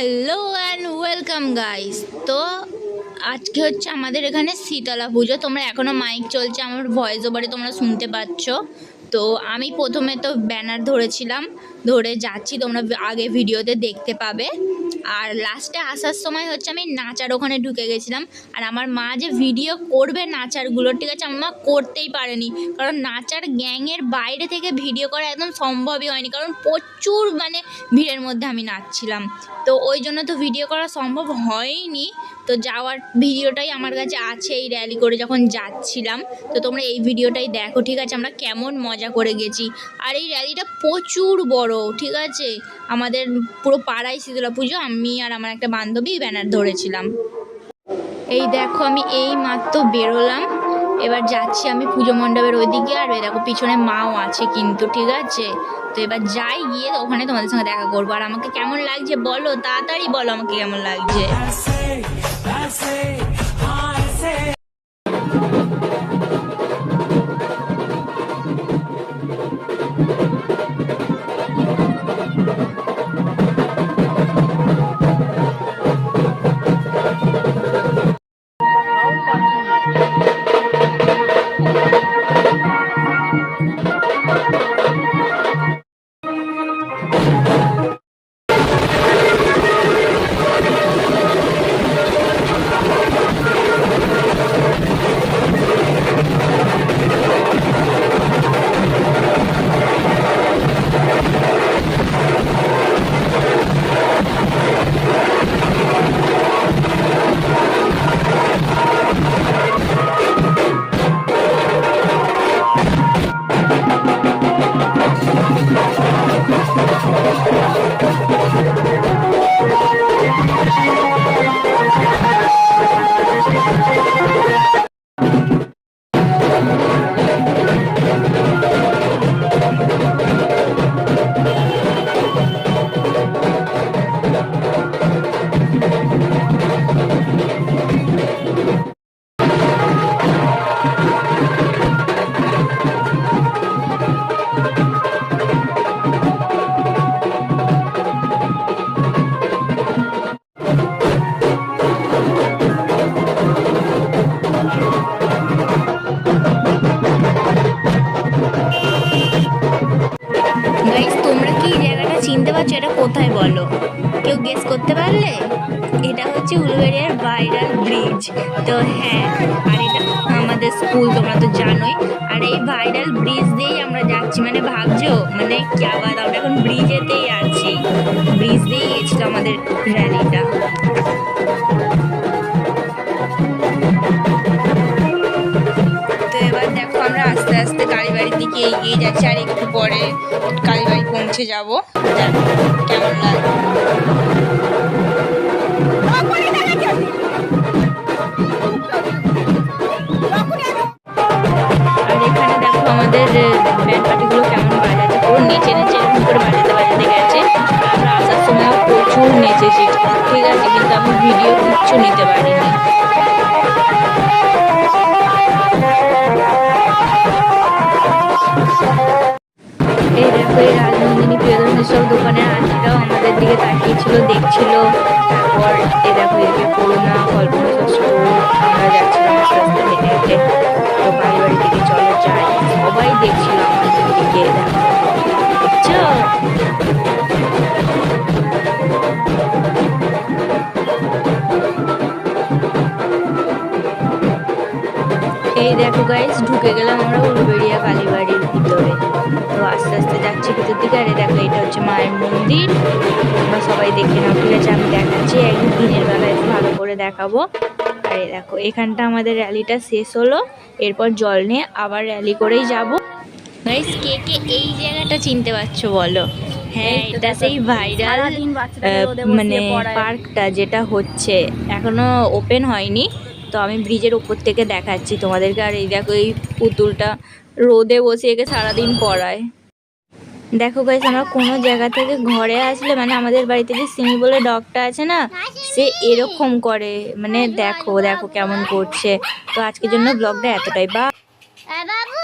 Hello and welcome guys তো আজকে হচ্ছে আমাদের এখানে শীতলা পুজো। তোমরা এখনও মাইক চলছে, আমার ভয়েস ওভারে তোমরা শুনতে পাচ্ছ। তো আমি প্রথমে তো ব্যানার ধরেছিলাম। ধরে যাচ্ছি, তোমরা আগে ভিডিওতে দেখতে পাবে। আর লাস্টে আসার সময় হচ্ছে আমি নাচার ওখানে ঢুকে গেছিলাম। আর আমার মা যে ভিডিও করবে নাচারগুলো, ঠিক আছে? আমার মা করতেই পারেনি। কারণ নাচার গ্যাংয়ের বাইরে থেকে ভিডিও করা একদম সম্ভবই হয়নি। কারণ প্রচুর মানে ভিড়ের মধ্যে আমি নাচছিলাম। তো ওই জন্য তো ভিডিও করা সম্ভব হয়নি। তো যাওয়ার ভিডিওটাই আমার কাছে আছে এই র্যালি করে যখন যাচ্ছিলাম। তো তোমরা এই ভিডিওটাই দেখো, ঠিক আছে? আমরা কেমন মজা করে গেছি। আর এই র্যালিটা প্রচুর বড়। ঠিক আছে? আমাদের পুরো পাড়ায় শীতলা পুজো, আমি আর আমার একটা বান্ধবী ব্যানার ধরেছিলাম। এই দেখো, আমি এই মাত্র বেরোলাম। এবার যাচ্ছি আমি পুজো মণ্ডপের ওইদিকে, আর দেখো, পিছনে মাও আছে কিন্তু, ঠিক আছে? তো এবার যাই গিয়ে ওখানে তোমাদের সঙ্গে দেখা করব। আর আমাকে কেমন লাগছে বলো? তাড়াতাড়ি বলো আমাকে কেমন লাগছে। よし! চিনতে পারছ এটা কোথায় বলো? কেউ গেস করতে পারলে? এটা হচ্ছে উলুবেড়িয়ার ভাইরাল ব্রিজ তো হ্যাঁ আর এটা আমাদের স্কুল তোমরা তো জানোই। আর এই ভাইরাল ব্রিজ দিয়েই আমরা যাচ্ছি। মানে ভাবছ? মানে কি আবার আমরা এখন ব্রিজেতেই আছি। ব্রিজ দিয়েই গেছিল আমাদের র্যালিটা তো এবার দেখো আমরা আস্তে আস্তে কালীবাড়ির দিকে এগিয়ে যাচ্ছি, আর একটু পরে কালীবাড়ি পৌঁছে যাব। কেমন আর এখানে আমাদের পার্টিগুলো কেমন করে বাজাতে গেছে। আসার সময় কিন্তু ভিডিও নিতে এই দেখো, এই রাজনন্দিনী প্রিয়দর্শনী সব দোকানের আন্টিরাও আমাদের দিকে তাকিয়েছিল দেখছিল। তারপর এ দেখো এদিকে করোনা কল্পনা দেখো গাইস ঢুকে গেলাম আমরা উলবেড়িয়া কালীবাড়ির ভিতরে। তো আস্তে আস্তে যাচ্ছি ভিতর দিকে আরে দেখো এটা হচ্ছে মায়ের মন্দির। তোমরা সবাই দেখে নাও ঠিক আছে আমি দেখাচ্ছি একদিন দিনের বেলায় একটু ভালো করে দেখাবো। আরে দেখো এখানটা আমাদের র্যালিটা শেষ হলো এরপর জল নিয়ে আবার র্যালি করেই যাব। গাইস কে কে এই জায়গাটা চিনতে পারছ বলো? হ্যাঁ এটা সেই ভাইরাল মানে পার্কটা যেটা হচ্ছে এখনও ওপেন হয়নি। তো আমি ব্রিজের উপর থেকে দেখাচ্ছি তোমাদেরকে। আর এই দেখো, এই পুতুলটা রোদে বসে একে সারাদিন পড়ায়। দেখো গাইস আমরা কোনো জায়গা থেকে ঘরে আসলে মানে আমাদের বাড়িতে যে সিমি বলে ডগটা আছে না, সে এরকম করে। মানে দেখো দেখো কেমন করছে। তো আজকের জন্য ব্লগটা এতটাই। বা বাবু!